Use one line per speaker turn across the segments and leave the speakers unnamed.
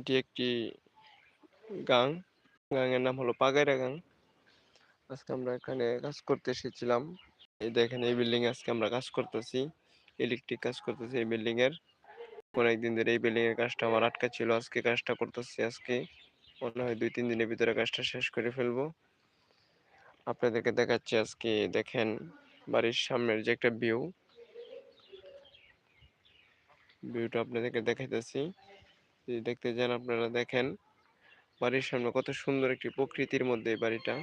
এটি একটি গাং। গাঙের নাম হলো পাগাইরা গাং। আজকে আমরা এখানে কাজ করতে এসেছিলাম। এই দেখেন, এই বিল্ডিং আজকে আমরা কাজ করতেছি। ইলেকট্রিক কাজ করতেছি এই বিল্ডিং এর। অনেকদিন ধরে এই বিল্ডিং এর কাজটা আমার আটকা ছিল। আজকে কাজটা করতেছি আজকে। মনে হয় দুই, তিন দিনের ভিতরে কাজটা শেষ করে ফেলব। আপনাদেরকে দেখাচ্ছি আজকে, দেখেন, বাড়ির সামনের যে একটা ভিউ। ভিউটা আপনাদেরকে দেখাইতেছি। যদি দেখতে যান আপনারা, দেখেন বাড়ির সামনে কত সুন্দর একটি প্রকৃতির মধ্যে বাড়িটা।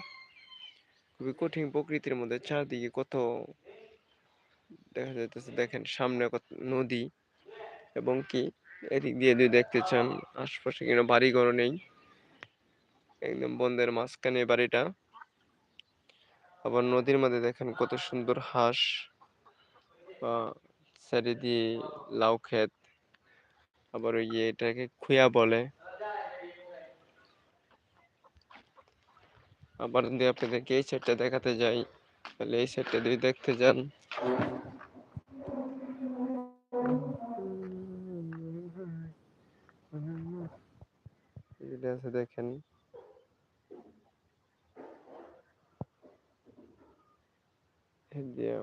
খুবই কঠিন প্রকৃতির মধ্যে, চারদিকে কত দেখা যাইতেছে, দেখেন সামনে কত নদী এবং কি এদিক দিয়ে যদি দেখতে চান, আশপাশে কোনো বাড়ি ঘর নেই। একদম বন্ধের মাঝখানে বাড়িটা। আবার নদীর মধ্যে দেখেন কত সুন্দর হাঁস বা সাইডে দিয়ে লাউ ক্ষেত আবার ওই যে এটাকে খুয়া বলে। আবার যদি আপনাদেরকে এই সাইডটা দেখাতে যাই, তাহলে এই সাইডটা যদি দেখতে যান। আছে দেখেন।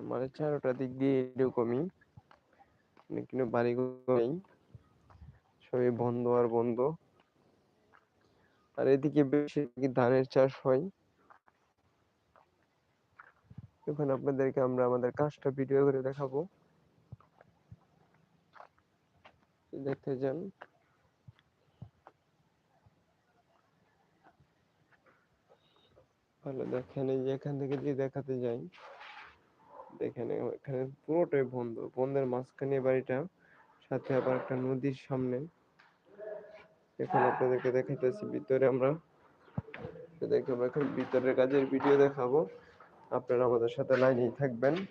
মানে চারোটা দিক দিয়ে এরকমই। মানে কিন্তু বাড়িঘর নেই। সবই বন্ধ আর বন্ধ। আর এদিকে বেশি ধানের চাষ হয়? এখন আপনাদেরকে আমরা আমাদের কাজটা ভিডিও করে দেখাবো। দেখতে যান। ভালো, দেখেন এই যে এখান থেকে যদি দেখাতে যাই, দেখেন এখানে পুরোটাই বন্ধ। বন্ধের মাঝখানে বাড়িটা, সাথে আবার একটা নদীর সামনে। এখন আপনাদেরকে দেখাইতেছি ভিতরে আমরা। দেখে আমরা এখন ভিতরের কাজের ভিডিও দেখাবো। আপনারা আমাদের সাথে লাইনেই থাকবেন।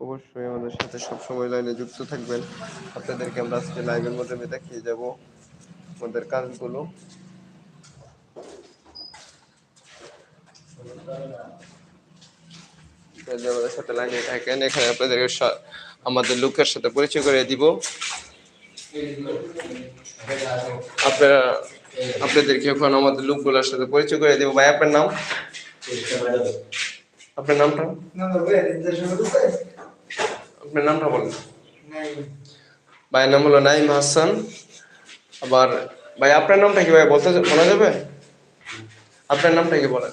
অবশ্যই আমাদের সাথে সবসময় লাইনে যুক্ত থাকবেন। আপনাদেরকে আমরা আজকে লাইভের মাধ্যমে দেখিয়ে যাব আমাদের কাজগুলো। আমাদের সাথে লাইনে থাকেন। এখানে আপনাদেরকে সা- আমাদের লোকের সাথে পরিচয় করে দিব। আপনারা আপনাদেরকে এখন আমাদের লোকগুলোর সাথে পরিচয় করে দিব। ভাই আপনার নাম? আপনার নামটা? আপনার নামটা বলেন। ভাইয়ের নাম হলো নাইম হাসান। আবার ভাই আপনার নামটা কি ভাই বলতে বলা যাবে? আপনার নামটা কি বলেন?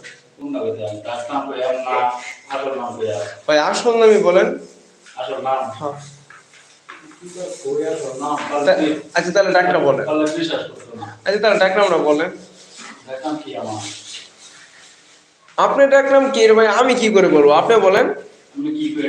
ভাই আসল নামই বলেন। হ্যাঁ। আচ্ছা তাহলে ডাক্তার বলেন। আচ্ছা তাহলে ডাকনামটা বলেন। আপনি ডাকনাম কি রে ভাই? আমি কি করে বলব? আপনি বলেন।
কি করে